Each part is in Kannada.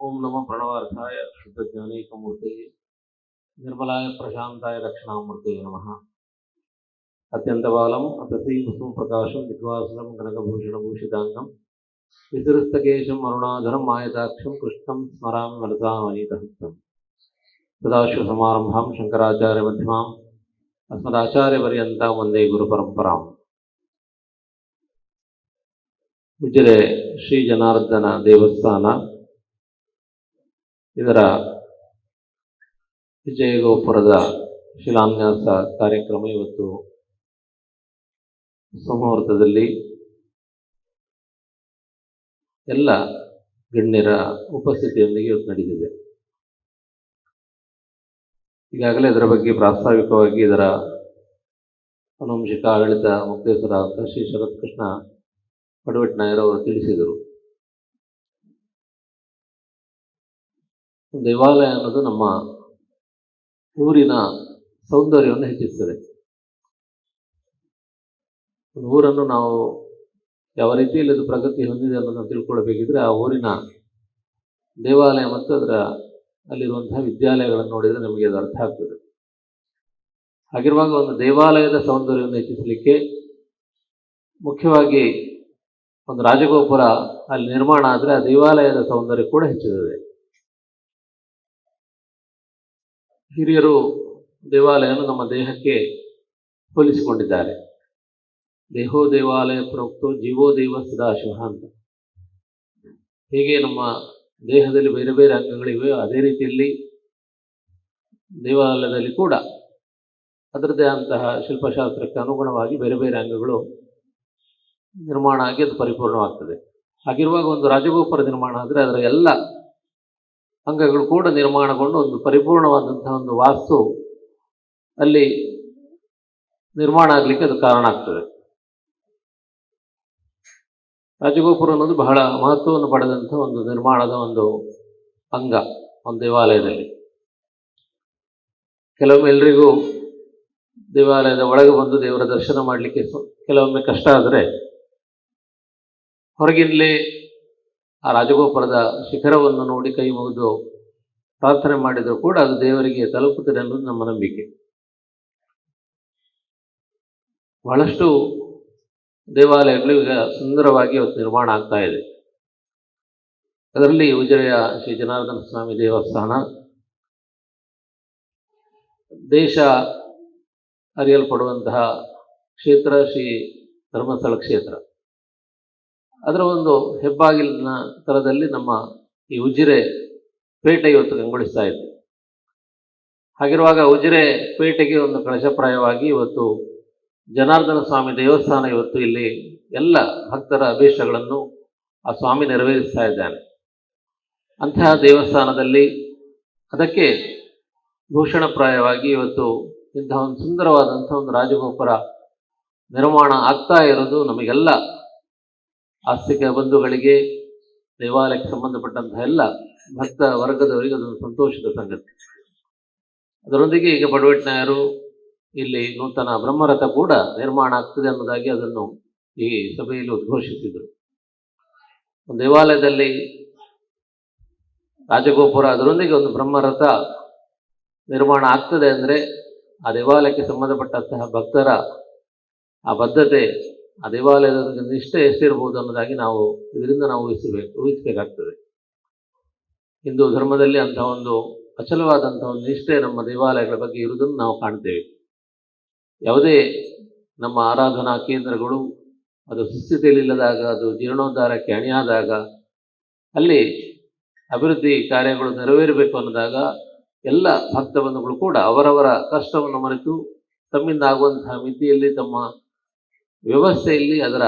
ಓಂ ನಮೋ ಪ್ರಣವಾರ್ಥಾಯ ಶುದ್ಧಜ್ಞಾನೈಕಮೂರ್ತಿಗೆ ನಿರ್ಮಲಾಯ ಪ್ರಶಾಂತಾಯ ದಕ್ಷಿಣಾಮೂರ್ತಿಯೇ ನಮಃ ಅತ್ಯಂತಬಾಲಂ ಅತಸೀ ಕುಸುಮ ಪ್ರಕಾಶಂ ವಿದ್ವಾಸನಂ ಗಣಕಭೂಷಣಭೂಷಿತಾಂಗಂ ವಿಸೃಸ್ತಕೇಶಂ ಅರುಣಾಧರಂ ಮಾಯತಾಕ್ಷಂ ಕೃಷ್ಣಂ ಸ್ಮರಾಮಿ ಮನಸಾವನೀತಹಸ್ತಂ ಸದಾಶಿವಸಮಾರಂಭಾಂ ಶಂಕರಾಚಾರ್ಯಮಧ್ಯಮಾಂ ಅಸ್ಮದಾಚಾರ್ಯಪರ್ಯಂತಾಂ ವಂದೇ ಗುರುಪರಂಪರಾಂ ಉಜಿರೆ ಶ್ರೀ ಜನಾರ್ದನ ದೇವಸ್ಥಾನ ಇದರ ವಿಜಯಗೋಪುರದ ಶಿಲಾನ್ಯಾಸ ಕಾರ್ಯಕ್ರಮ ಇವತ್ತು ಸಮುಹೂರ್ತದಲ್ಲಿ ಎಲ್ಲ ಗಣ್ಯರ ಉಪಸ್ಥಿತಿಯೊಂದಿಗೆ ಇವತ್ತು ನಡೆದಿದೆ ಈಗಾಗಲೇ ಇದರ ಬಗ್ಗೆ ಪ್ರಾಸ್ತಾವಿಕವಾಗಿ ಇದರ ಅನುವಂಶಿಕ ಆಡಳಿತ ಮುಕ್ತೇಶ್ವರ ಶ್ರೀ ಶರತ್ಕೃಷ್ಣ ಪಡವಟ್ನಾಯರ್ ಅವರು ತಿಳಿಸಿದರು. ದೇವಾಲಯ ಅನ್ನೋದು ನಮ್ಮ ಊರಿನ ಸೌಂದರ್ಯವನ್ನು ಹೆಚ್ಚಿಸ್ತದೆ. ಊರನ್ನು ನಾವು ಯಾವ ರೀತಿಯಲ್ಲಿ ಅದು ಪ್ರಗತಿ ಹೊಂದಿದೆ ಅನ್ನೋದನ್ನು ತಿಳ್ಕೊಳ್ಬೇಕಿದ್ರೆ ಆ ಊರಿನ ದೇವಾಲಯ ಮತ್ತು ಅದರ ಅಲ್ಲಿರುವಂತಹ ವಿದ್ಯಾಲಯಗಳನ್ನು ನೋಡಿದರೆ ನಮಗೆ ಅದು ಅರ್ಥ ಆಗ್ತದೆ. ಹಾಗಿರುವಾಗ ಒಂದು ದೇವಾಲಯದ ಸೌಂದರ್ಯವನ್ನು ಹೆಚ್ಚಿಸಲಿಕ್ಕೆ ಮುಖ್ಯವಾಗಿ ಒಂದು ರಾಜಗೋಪುರ ಅಲ್ಲಿ ನಿರ್ಮಾಣ ಆದರೆ ಆ ದೇವಾಲಯದ ಸೌಂದರ್ಯ ಕೂಡ ಹೆಚ್ಚುತ್ತದೆ ಹಿರಿಯರು ದೇವಾಲಯವನ್ನು ನಮ್ಮ ದೇಹಕ್ಕೆ ಹೋಲಿಸಿಕೊಂಡಿದ್ದಾರೆ. ದೇಹೋ ದೇವಾಲಯ ಪ್ರೋಕ್ತೋ ಜೀವೋ ದೇವ ಸದಾಶಿವ ಅಂತ. ಹೇಗೆ ನಮ್ಮ ದೇಹದಲ್ಲಿ ಬೇರೆ ಬೇರೆ ಅಂಗಗಳಿವೆ ಅದೇ ರೀತಿಯಲ್ಲಿ ದೇವಾಲಯದಲ್ಲಿ ಕೂಡ ಅದರದೇ ಅಂತಹ ಶಿಲ್ಪಶಾಸ್ತ್ರಕ್ಕೆ ಅನುಗುಣವಾಗಿ ಬೇರೆ ಬೇರೆ ಅಂಗಗಳು ನಿರ್ಮಾಣ ಆಗಿ ಅದು ಪರಿಪೂರ್ಣವಾಗ್ತದೆ. ಹಾಗಿರುವಾಗ ಒಂದು ರಾಜಗೋಪುರ ನಿರ್ಮಾಣ ಆದರೆ ಅದರ ಎಲ್ಲ ಅಂಗಗಳು ಕೂಡ ನಿರ್ಮಾಣಗೊಂಡು ಒಂದು ಪರಿಪೂರ್ಣವಾದಂತಹ ಒಂದು ವಾಸ್ತು ಅಲ್ಲಿ ನಿರ್ಮಾಣ ಆಗಲಿಕ್ಕೆ ಅದು ಕಾರಣ ಆಗ್ತದೆ. ರಾಜಗೋಪುರ ಅನ್ನೋದು ಬಹಳ ಮಹತ್ವವನ್ನು ಪಡೆದಂಥ ಒಂದು ನಿರ್ಮಾಣದ ಒಂದು ಅಂಗ, ಒಂದು ದೇವಾಲಯದಲ್ಲಿ. ಕೆಲವೊಮ್ಮೆ ಎಲ್ರಿಗೂ ದೇವಾಲಯದ ಒಳಗೆ ಬಂದು ದೇವರ ದರ್ಶನ ಮಾಡಲಿಕ್ಕೆ ಕೆಲವೊಮ್ಮೆ ಕಷ್ಟ ಆದರೆ ಹೊರಗಿನಲೇ ಆ ರಾಜಗೋಪುರದ ಶಿಖರವನ್ನು ನೋಡಿ ಕೈ ಮುಗಿದು ಪ್ರಾರ್ಥನೆ ಮಾಡಿದರೂ ಕೂಡ ಅದು ದೇವರಿಗೆ ತಲುಪುತ್ತದೆ ಅನ್ನೋದು ನಮ್ಮ ನಂಬಿಕೆ. ಬಹಳಷ್ಟು ದೇವಾಲಯಗಳು ಈಗ ಸುಂದರವಾಗಿ ಇವತ್ತು ನಿರ್ಮಾಣ ಆಗ್ತಾ ಇದೆ. ಅದರಲ್ಲಿ ಉಜಿರೆಯ ಶ್ರೀ ಜನಾರ್ದನ ಸ್ವಾಮಿ ದೇವಸ್ಥಾನ, ದೇಶ ಅರಿಯಲ್ಪಡುವಂತಹ ಕ್ಷೇತ್ರ ಶ್ರೀ ಧರ್ಮಸ್ಥಳ ಕ್ಷೇತ್ರ. ಅದರ ಒಂದು ಹೆಬ್ಬಾಗಿಲಿನ ಥರದಲ್ಲಿ ನಮ್ಮ ಈ ಉಜಿರೆ ಪೇಟೆ ಇವತ್ತು ಕಂಗೊಳಿಸ್ತಾ ಇದೆ. ಹಾಗಿರುವಾಗ ಉಜಿರೆ ಪೇಟೆಗೆ ಒಂದು ಕಳಶಪ್ರಾಯವಾಗಿ ಇವತ್ತು ಜನಾರ್ದನ ಸ್ವಾಮಿ ದೇವಸ್ಥಾನ ಇವತ್ತು ಇಲ್ಲಿ ಎಲ್ಲ ಭಕ್ತರ ಅಭೀಷ್ಟಗಳನ್ನು ಆ ಸ್ವಾಮಿ ನೆರವೇರಿಸ್ತಾ ಇದ್ದಾನೆ. ಅಂತಹ ದೇವಸ್ಥಾನದಲ್ಲಿ ಅದಕ್ಕೆ ಭೂಷಣಪ್ರಾಯವಾಗಿ ಇವತ್ತು ಇಂತಹ ಒಂದು ಸುಂದರವಾದಂಥ ಒಂದು ರಾಜಗೋಪುರ ನಿರ್ಮಾಣ ಆಗ್ತಾ ಇರೋದು ನಮಗೆಲ್ಲ ಆಸ್ತಿಕ ಬಂಧುಗಳಿಗೆ ದೇವಾಲಯಕ್ಕೆ ಸಂಬಂಧಪಟ್ಟಂತಹ ಎಲ್ಲ ಭಕ್ತ ವರ್ಗದವರಿಗೆ ಅದೊಂದು ಸಂತೋಷದ ಸಂಗತಿ. ಅದರೊಂದಿಗೆ ಈಗ ಬಡವಟ್ನಾಯರು ಇಲ್ಲಿ ನೂತನ ಬ್ರಹ್ಮರಥ ಕೂಡ ನಿರ್ಮಾಣ ಆಗ್ತದೆ ಅನ್ನೋದಾಗಿ ಅದನ್ನು ಈ ಸಭೆಯಲ್ಲಿ ಉದ್ಘೋಷಿಸಿದರು. ದೇವಾಲಯದಲ್ಲಿ ರಾಜಗೋಪುರ ಅದರೊಂದಿಗೆ ಒಂದು ಬ್ರಹ್ಮರಥ ನಿರ್ಮಾಣ ಆಗ್ತದೆ ಅಂದರೆ ಆ ದೇವಾಲಯಕ್ಕೆ ಸಂಬಂಧಪಟ್ಟಂತಹ ಭಕ್ತರ ಆ ಬದ್ಧತೆ ಆ ದೇವಾಲಯದ ನಿಷ್ಠೆ ಎಷ್ಟಿರ್ಬೋದು ಅನ್ನೋದಾಗಿ ನಾವು ಇದರಿಂದ ನಾವು ಊಹಿಸಬೇಕು, ಊಹಿಸಬೇಕಾಗ್ತದೆ. ಹಿಂದೂ ಧರ್ಮದಲ್ಲಿ ಅಂತಹ ಒಂದು ಅಚಲವಾದಂಥ ಒಂದು ನಿಷ್ಠೆ ನಮ್ಮ ದೇವಾಲಯಗಳ ಬಗ್ಗೆ ಇರುವುದನ್ನು ನಾವು ಕಾಣ್ತೇವೆ. ಯಾವುದೇ ನಮ್ಮ ಆರಾಧನಾ ಕೇಂದ್ರಗಳು ಅದು ಸುಸ್ಥಿತಿಯಲ್ಲಿಲ್ಲದಾಗ, ಅದು ಜೀರ್ಣೋದ್ಧಾರಕ್ಕೆ ಅಣಿಯಾದಾಗ, ಅಲ್ಲಿ ಅಭಿವೃದ್ಧಿ ಕಾರ್ಯಗಳು ನೆರವೇರಬೇಕು ಅನ್ನೋದಾಗ ಎಲ್ಲ ಭಕ್ತ ಬಂಧುಗಳು ಕೂಡ ಅವರವರ ಕಷ್ಟವನ್ನು ಮರೆತು ತಮ್ಮಿಂದ ಆಗುವಂತಹ ಮಿತಿಯಲ್ಲಿ ತಮ್ಮ ವ್ಯವಸ್ಥೆಯಲ್ಲಿ ಅದರ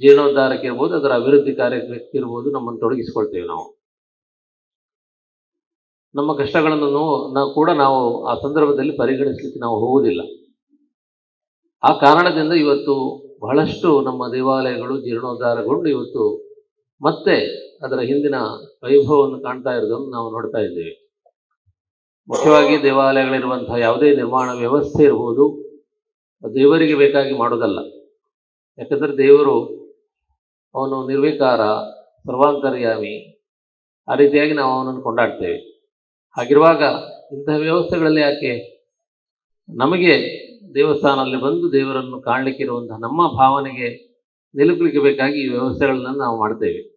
ಜೀರ್ಣೋದ್ಧಾರಕ್ಕೆ ಇರ್ಬೋದು, ಅದರ ಅಭಿವೃದ್ಧಿ ಕಾರ್ಯಕ್ಕೆ ಇರ್ಬೋದು, ನಮ್ಮನ್ನು ತೊಡಗಿಸ್ಕೊಳ್ತೇವೆ ನಾವು. ನಮ್ಮ ಕಷ್ಟಗಳನ್ನು ನಾವು ಕೂಡ ನಾವು ಆ ಸಂದರ್ಭದಲ್ಲಿ ಪರಿಗಣಿಸಲಿಕ್ಕೆ ನಾವು ಹೋಗುವುದಿಲ್ಲ. ಆ ಕಾರಣದಿಂದ ಇವತ್ತು ಬಹಳಷ್ಟು ನಮ್ಮ ದೇವಾಲಯಗಳು ಜೀರ್ಣೋದ್ಧಾರಗೊಂಡು ಇವತ್ತು ಮತ್ತೆ ಅದರ ಹಿಂದಿನ ವೈಭವವನ್ನು ಕಾಣ್ತಾ ಇರೋದನ್ನು ನಾವು ನೋಡ್ತಾ ಇದ್ದೇವೆ. ಮುಖ್ಯವಾಗಿ ದೇವಾಲಯಗಳಿರುವಂತಹ ಯಾವುದೇ ನಿರ್ಮಾಣ ವ್ಯವಸ್ಥೆ ಇರ್ಬೋದು ದೇವರಿಗೆ ಬೇಕಾಗಿ ಮಾಡೋದಲ್ಲ ಯಾಕಂದರೆ ದೇವರು ಅವನು ನಿರ್ವಿಕಾರ, ಸರ್ವಾಂತರ್ಯಾಮಿ, ಆ ರೀತಿಯಾಗಿ ನಾವು ಅವನನ್ನು ಕೊಂಡಾಡ್ತೇವೆ. ಹಾಗಿರುವಾಗ ಇಂತಹ ವ್ಯವಸ್ಥೆಗಳಲ್ಲಿ ಯಾಕೆ? ನಮಗೆ ದೇವಸ್ಥಾನದಲ್ಲಿ ಬಂದು ದೇವರನ್ನು ಕಾಣಲಿಕ್ಕಿರುವಂತಹ ನಮ್ಮ ಭಾವನೆಗೆ ನಿಲುಕಲಿಕ್ಕೆ ಬೇಕಾಗಿ ಈ ವ್ಯವಸ್ಥೆಗಳನ್ನು ನಾವು ಮಾಡ್ತೇವೆ.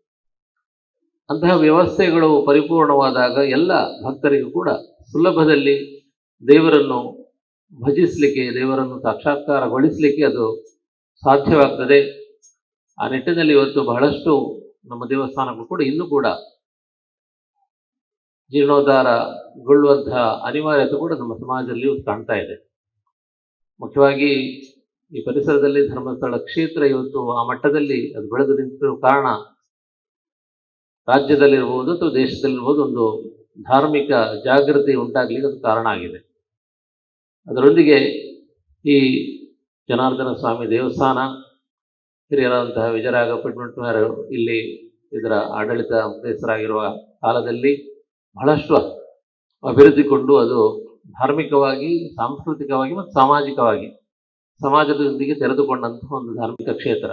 ಅಂತಹ ವ್ಯವಸ್ಥೆಗಳು ಪರಿಪೂರ್ಣವಾದಾಗ ಎಲ್ಲ ಭಕ್ತರಿಗೂ ಕೂಡ ಸುಲಭದಲ್ಲಿ ದೇವರನ್ನು ಭಜಿಸಲಿಕ್ಕೆ, ದೇವರನ್ನು ಸಾಕ್ಷಾತ್ಕಾರಗೊಳಿಸಲಿಕ್ಕೆ ಅದು ಸಾಧ್ಯವಾಗ್ತದೆ. ಆ ನಿಟ್ಟಿನಲ್ಲಿ ಇವತ್ತು ಬಹಳಷ್ಟು ನಮ್ಮ ದೇವಸ್ಥಾನಗಳು ಕೂಡ ಇನ್ನೂ ಕೂಡ ಜೀರ್ಣೋದ್ಧಾರಗೊಳ್ಳುವಂತಹ ಅನಿವಾರ್ಯತೆ ಕೂಡ ನಮ್ಮ ಸಮಾಜದಲ್ಲಿ ಕಾಣ್ತಾ ಇದೆ. ಮುಖ್ಯವಾಗಿ ಈ ಪರಿಸರದಲ್ಲಿ ಧರ್ಮಸ್ಥಳ ಕ್ಷೇತ್ರ ಇವತ್ತು ಆ ಮಟ್ಟದಲ್ಲಿ ಅದು ಬೆಳೆದು ನಿಂತಿರುವ ಕಾರಣ ರಾಜ್ಯದಲ್ಲಿರ್ಬೋದು ಅಥವಾ ದೇಶದಲ್ಲಿರ್ಬೋದು ಒಂದು ಧಾರ್ಮಿಕ ಜಾಗೃತಿ ಉಂಟಾಗಲಿಕ್ಕೆ ಅದು ಕಾರಣ ಆಗಿದೆ. ಅದರೊಂದಿಗೆ ಈ ಜನಾರ್ದನ ಸ್ವಾಮಿ ದೇವಸ್ಥಾನ, ಹಿರಿಯರಾದಂತಹ ವಿಜಯರಾಘ ಪಟ್ಮಟ್ನವರು ಇಲ್ಲಿ ಇದರ ಆಡಳಿತ ಮುಖ್ಯಸ್ಥರಾಗಿರುವ ಕಾಲದಲ್ಲಿ ಬಹಳಷ್ಟು ಅಭಿವೃದ್ಧಿಗೊಂಡು ಅದು ಧಾರ್ಮಿಕವಾಗಿ, ಸಾಂಸ್ಕೃತಿಕವಾಗಿ ಮತ್ತು ಸಾಮಾಜಿಕವಾಗಿ, ಸಮಾಜದೊಂದಿಗೆ ತೆರೆದುಕೊಂಡಂತಹ ಒಂದು ಧಾರ್ಮಿಕ ಕ್ಷೇತ್ರ.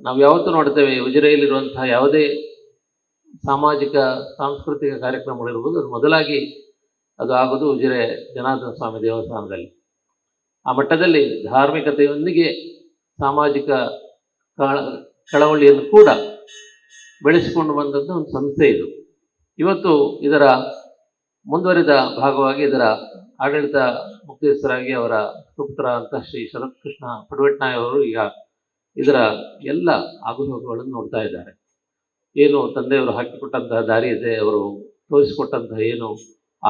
ನಾವು ಯಾವತ್ತೂ ನೋಡ್ತೇವೆ, ಉಜಿರೆಯಲ್ಲಿರುವಂತಹ ಯಾವುದೇ ಸಾಮಾಜಿಕ, ಸಾಂಸ್ಕೃತಿಕ ಕಾರ್ಯಕ್ರಮಗಳಿರ್ಬೋದು, ಅದು ಮೊದಲಾಗಿ ಅದು ಆಗೋದು ಉಜಿರೆ ಜನಾರ್ದನ ಸ್ವಾಮಿ ದೇವಸ್ಥಾನದಲ್ಲಿ. ಆ ಮಟ್ಟದಲ್ಲಿ ಧಾರ್ಮಿಕತೆಯೊಂದಿಗೆ ಸಾಮಾಜಿಕ ಕಳವಳಿಯನ್ನು ಕೂಡ ಬೆಳೆಸಿಕೊಂಡು ಬಂದದ್ದು ಒಂದು ಸಂಸ್ಥೆ ಇದು. ಇವತ್ತು ಇದರ ಮುಂದುವರಿದ ಭಾಗವಾಗಿ ಇದರ ಆಡಳಿತ ಮುಖ್ಯಸ್ಥರಾಗಿ ಅವರ ಸುಪುತ್ರ ಅಂತ ಶ್ರೀ ಶರತ್ ಕೃಷ್ಣ ಪಡ್ವೆಟ್ನಾಯ್ ಅವರು ಈಗ ಇದರ ಎಲ್ಲ ಆಗುಹೋಗುಗಳನ್ನು ನೋಡ್ತಾ ಇದ್ದಾರೆ. ಏನು ತಂದೆಯವರು ಹಾಕಿಕೊಟ್ಟಂತಹ ದಾರಿ ಇದೆ ಅವರು ತೋರಿಸಿಕೊಟ್ಟಂತಹ ಏನು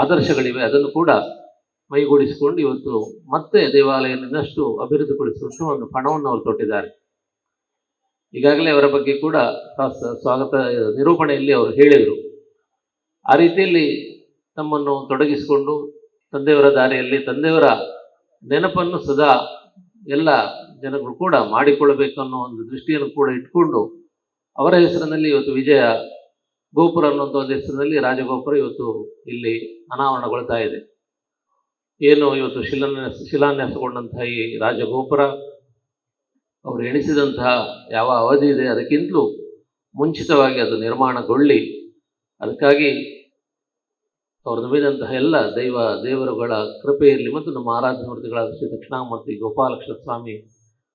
ಆದರ್ಶಗಳಿವೆ, ಅದನ್ನು ಕೂಡ ಮೈಗೂಡಿಸಿಕೊಂಡು ಇವತ್ತು ಮತ್ತೆ ದೇವಾಲಯ ಇನ್ನಷ್ಟು ಅಭಿವೃದ್ಧಿಗೊಳಿಸುವಂಥ ಒಂದು ಪಣವನ್ನು ಅವರು ತೊಟ್ಟಿದ್ದಾರೆ. ಈಗಾಗಲೇ ಅವರ ಬಗ್ಗೆ ಕೂಡ ಸ್ವಾಗತ, ನಿರೂಪಣೆಯಲ್ಲಿ ಅವರು ಹೇಳಿದರು. ಆ ರೀತಿಯಲ್ಲಿ ತಮ್ಮನ್ನು ತೊಡಗಿಸಿಕೊಂಡು ತಂದೆಯವರ ದಾರಿಯಲ್ಲಿ ತಂದೆಯವರ ನೆನಪನ್ನು ಸದಾ ಎಲ್ಲ ಜನಗಳು ಕೂಡ ಮಾಡಿಕೊಳ್ಳಬೇಕು ಅನ್ನೋ ಒಂದು ದೃಷ್ಟಿಯನ್ನು ಕೂಡ ಇಟ್ಕೊಂಡು ಅವರ ಹೆಸರಿನಲ್ಲಿ ಇವತ್ತು ವಿಜಯ ಗೋಪುರ ಅನ್ನುವಂಥ ಒಂದು ಹೆಸರಿನಲ್ಲಿ ರಾಜಗೋಪುರ ಇವತ್ತು ಇಲ್ಲಿ ಅನಾವರಣಗೊಳ್ತಾ ಇದೆ. ಏನು ಇವತ್ತು ಶಿಲಾನ್ಯಾಸ ಶಿಲಾನ್ಯಾಸಗೊಂಡಂತಹ ಈ ರಾಜಗೋಪುರ, ಅವರು ಎಣಿಸಿದಂತಹ ಯಾವ ಅವಧಿ ಇದೆ ಅದಕ್ಕಿಂತಲೂ ಮುಂಚಿತವಾಗಿ ಅದು ನಿರ್ಮಾಣಗೊಳ್ಳಿ. ಅದಕ್ಕಾಗಿ ಅವರು ನಂಬಿದಂತಹ ಎಲ್ಲ ದೈವ, ದೇವರುಗಳ ಕೃಪೆಯಲ್ಲಿ ಮತ್ತು ನಮ್ಮ ಆರಾಧ್ಯ ಮೂರ್ತಿಗಳಾದ ಶ್ರೀ ದಕ್ಷಿಣಾಮೂರ್ತಿ ಗೋಪಾಲಕೃಷ್ಣ ಸ್ವಾಮಿ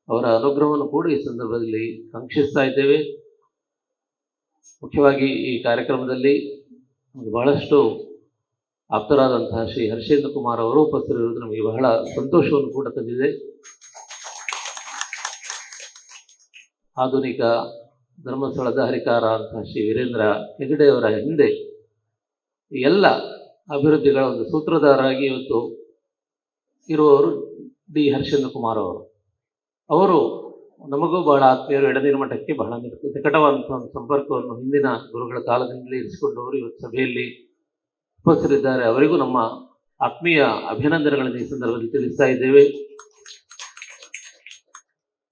ಅವರ ಅನುಗ್ರಹವನ್ನು ಕೂಡ ಈ ಸಂದರ್ಭದಲ್ಲಿ ಕಾಂಕ್ಷಿಸ್ತಾ ಇದ್ದೇವೆ. ಮುಖ್ಯವಾಗಿ ಈ ಕಾರ್ಯಕ್ರಮದಲ್ಲಿ ಬಹಳಷ್ಟು ಆಪ್ತರಾದಂತಹ ಶ್ರೀ ಹರ್ಷೇಂದ್ರ ಕುಮಾರ್ ಅವರು ಉಪಸ್ಥಿತರಿರುವುದು ನಮಗೆ ಬಹಳ ಸಂತೋಷವನ್ನು ಕೂಡ ತಂದಿದೆ. ಆಧುನಿಕ ಧರ್ಮಸ್ಥಳದ ಹರಿಕಾರ ಅಂತಹ ಶ್ರೀ ವೀರೇಂದ್ರ ಹೆಗಡೆಯವರ ಹಿಂದೆ ಎಲ್ಲ ಅಭಿವೃದ್ಧಿಗಳ ಒಂದು ಸೂತ್ರಧಾರರಾಗಿ ಇವತ್ತು ಇರುವವರು ಡಿ ಹರ್ಷೇಂದ್ರ ಕುಮಾರ್ ಅವರು. ಅವರು ನಮಗೂ ಬಹಳ ಆತ್ಮೀಯರು ಎಡದಿನ ಮಠಕ್ಕೆ ಬಹಳ ನಿಕ- ನಿಕಟವಾದಂಥ ಒಂದು ಸಂಪರ್ಕವನ್ನು ಹಿಂದಿನ ಗುರುಗಳ ಕಾಲದಿಂದಲೇ ಇರಿಸಿಕೊಂಡವರು, ಇವತ್ತು ಸಭೆಯಲ್ಲಿ ಉಪಸ್ಥಿತರಿದ್ದಾರೆ. ಅವರಿಗೂ ನಮ್ಮ ಆತ್ಮೀಯ ಅಭಿನಂದನೆಗಳನ್ನು ಈ ಸಂದರ್ಭದಲ್ಲಿ ತಿಳಿಸ್ತಾ ಇದ್ದೇವೆ.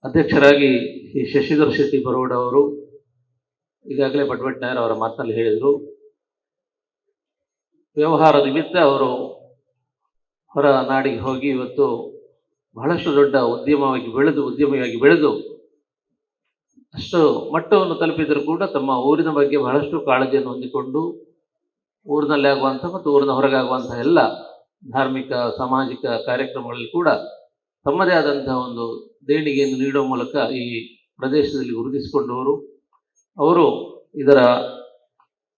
ಅಧ್ಯಕ್ಷರಾಗಿ ಈ ಶಶಿಧರ್ ಶೆಟ್ಟಿ ಬರೋಡ ಅವರು ಈಗಾಗಲೇ ಭಟ್ಭಟ್ ನಾಯರ್ ಅವರ ಮಾತಿನಲ್ಲಿ ಹೇಳಿದರು. ವ್ಯವಹಾರ ನಿಮಿತ್ತ ಅವರು ಹೊರ ನಾಡಿಗೆ ಹೋಗಿ ಇವತ್ತು ಬಹಳಷ್ಟು ದೊಡ್ಡ ಉದ್ಯಮವಾಗಿ ಬೆಳೆದು, ಉದ್ಯಮಿಯಾಗಿ ಬೆಳೆದು ಅಷ್ಟು ಮಟ್ಟವನ್ನು ತಲುಪಿದರೂ ಕೂಡ ತಮ್ಮ ಊರಿನ ಬಗ್ಗೆ ಬಹಳಷ್ಟು ಕಾಳಜಿಯನ್ನು ಹೊಂದಿಕೊಂಡು ಊರಿನಲ್ಲಿ ಆಗುವಂಥ ಮತ್ತು ಊರಿನ ಹೊರಗಾಗುವಂಥ ಎಲ್ಲ ಧಾರ್ಮಿಕ, ಸಾಮಾಜಿಕ ಕಾರ್ಯಕ್ರಮಗಳಲ್ಲಿ ಕೂಡ ತಮ್ಮದೇ ಆದಂತಹ ಒಂದು ದೇಣಿಗೆಯನ್ನು ನೀಡುವ ಮೂಲಕ ಈ ಪ್ರದೇಶದಲ್ಲಿ ಗುರುತಿಸಿಕೊಂಡವರು. ಅವರು ಇದರ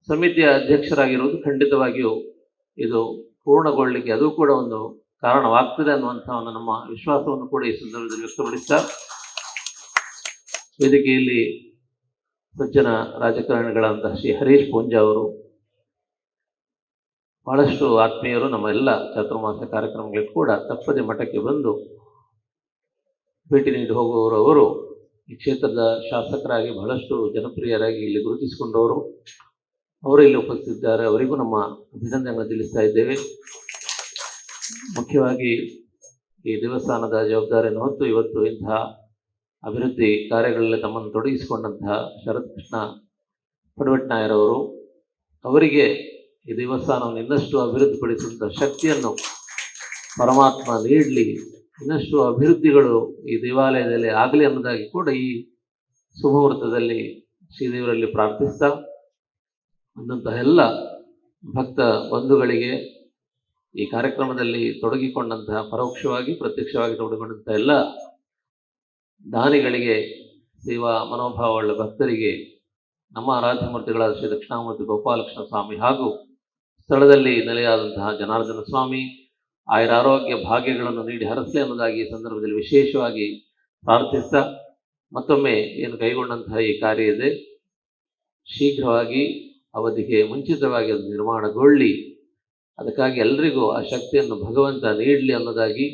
ಸಮಿತಿಯ ಅಧ್ಯಕ್ಷರಾಗಿರುವುದು ಖಂಡಿತವಾಗಿಯೂ ಇದು ಪೂರ್ಣಗೊಳ್ಳಲಿಕ್ಕೆ ಅದು ಕೂಡ ಒಂದು ಕಾರಣವಾಗ್ತದೆ ಅನ್ನುವಂಥ ಒಂದು ನಮ್ಮ ವಿಶ್ವಾಸವನ್ನು ಕೂಡ ಈ ಸಂದರ್ಭದಲ್ಲಿ ವ್ಯಕ್ತಪಡಿಸ್ತಾ, ವೇದಿಕೆಯಲ್ಲಿ ಸಜ್ಜನ ರಾಜಕಾರಣಿಗಳಾದಂತಹ ಶ್ರೀ ಹರೀಶ್ ಪೂಂಜಾ ಅವರು, ಬಹಳಷ್ಟು ಆತ್ಮೀಯರು ನಮ್ಮ ಎಲ್ಲ ಚಾತುರ್ಮಾಸ ಕಾರ್ಯಕ್ರಮಗಳಿಗೆ ಕೂಡ ತಪ್ಪದೆ ಮಠಕ್ಕೆ ಬಂದು ಭೇಟಿ ನೀಡಿ ಹೋಗುವವರು ಅವರು ಈ ಕ್ಷೇತ್ರದ ಶಾಸಕರಾಗಿ ಬಹಳಷ್ಟು ಜನಪ್ರಿಯರಾಗಿ ಇಲ್ಲಿ ಗುರುತಿಸಿಕೊಂಡವರು. ಅವರು ಇಲ್ಲಿ ಉಪಸ್ಥಿತಿದ್ದಾರೆ. ಅವರಿಗೂ ನಮ್ಮ ಅಭಿನಂದನೆಗಳನ್ನು ತಿಳಿಸ್ತಾ ಇದ್ದೇವೆ. ಮುಖ್ಯವಾಗಿ ಈ ದೇವಸ್ಥಾನದ ಜವಾಬ್ದಾರಿಯನ್ನು ಹೊತ್ತು ಇವತ್ತು ಇಂತಹ ಅಭಿವೃದ್ಧಿ ಕಾರ್ಯಗಳಲ್ಲಿ ತಮ್ಮನ್ನು ತೊಡಗಿಸಿಕೊಂಡಂತಹ ಶರತ್ ಕೃಷ್ಣ ಪಡವಟ್ನಾಯರವರು ಅವರಿಗೆ ಈ ದೇವಸ್ಥಾನವನ್ನು ಇನ್ನಷ್ಟು ಅಭಿವೃದ್ಧಿಪಡಿಸುವಂಥ ಶಕ್ತಿಯನ್ನು ಪರಮಾತ್ಮ ನೀಡಲಿ, ಇನ್ನಷ್ಟು ಅಭಿವೃದ್ಧಿಗಳು ಈ ದೇವಾಲಯದಲ್ಲಿ ಆಗಲಿ ಅನ್ನೋದಾಗಿ ಕೂಡ ಈ ಸುಮುಹೂರ್ತದಲ್ಲಿ ಶ್ರೀದೇವರಲ್ಲಿ ಪ್ರಾರ್ಥಿಸ್ತಾ ಅಂದಂತಹ ಎಲ್ಲ ಭಕ್ತ ಬಂಧುಗಳಿಗೆ ಈ ಕಾರ್ಯಕ್ರಮದಲ್ಲಿ ತೊಡಗಿಕೊಂಡಂತಹ ಪರೋಕ್ಷವಾಗಿ, ಪ್ರತ್ಯಕ್ಷವಾಗಿ ತೊಡಗಿಕೊಂಡಂತಹ ಎಲ್ಲ ದಾನಿಗಳಿಗೆ, ಸೇವಾ ಮನೋಭಾವವುಳ್ಳ ಭಕ್ತರಿಗೆ, ನಮ್ಮ ಆರಾಧ್ಯ ಮೂರ್ತಿಗಳಾದ ಶ್ರೀ ದಕ್ಷಿಣಾಮೂರ್ತಿ ಗೋಪಾಲಕೃಷ್ಣ ಸ್ವಾಮಿ ಹಾಗೂ ಸ್ಥಳದಲ್ಲಿ ನೆಲೆಯಾದಂತಹ ಜನಾರ್ದನ ಸ್ವಾಮಿ, ಆಯುರಾರೋಗ್ಯ ಭಾಗ್ಯಗಳನ್ನು ನೀಡಿ ಹರಸಲಿ ಅನ್ನೋದಾಗಿ ಈ ಸಂದರ್ಭದಲ್ಲಿ ವಿಶೇಷವಾಗಿ ಪ್ರಾರ್ಥಿಸ್ತಾ ಮತ್ತೊಮ್ಮೆ ಏನು ಕೈಗೊಂಡಂತಹ ಈ ಕಾರ್ಯ ಇದೆ, ಶೀಘ್ರವಾಗಿ ಅವಧಿಗೆ ಮುಂಚಿತವಾಗಿ ಅದು ನಿರ್ಮಾಣಗೊಳ್ಳಿ. ಅದಕ್ಕಾಗಿ ಎಲ್ರಿಗೂ ಆ ಶಕ್ತಿಯನ್ನು ಭಗವಂತ ನೀಡಲಿ ಅನ್ನೋದಾಗಿ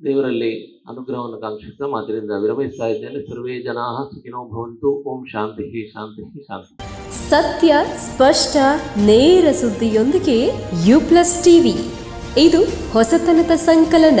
ದೇವರಲ್ಲಿ ಅನುಗ್ರಹವನ್ನು ಕಾಂಕ್ಷಿಸ್ತಾ ಮಾತಿನಿಂದ ವಿರಮಿಸ್ತಾ ಇದ್ದೇನೆ. ಸರ್ವೇ ಜನಾ ಸುಖಿನೋ ಭವಂತು. ಓಂ ಶಾಂತಿ ಶಾಂತಿ ಶಾಂತಿ. ಸತ್ಯ, ಸ್ಪಷ್ಟ, ನೇರ ಸುದ್ದಿಯೊಂದಿಗೆ ಯು ಪ್ಲಸ್ ಟಿವಿ. ಇದು ಹೊಸತನದ ಸಂಕಲನ.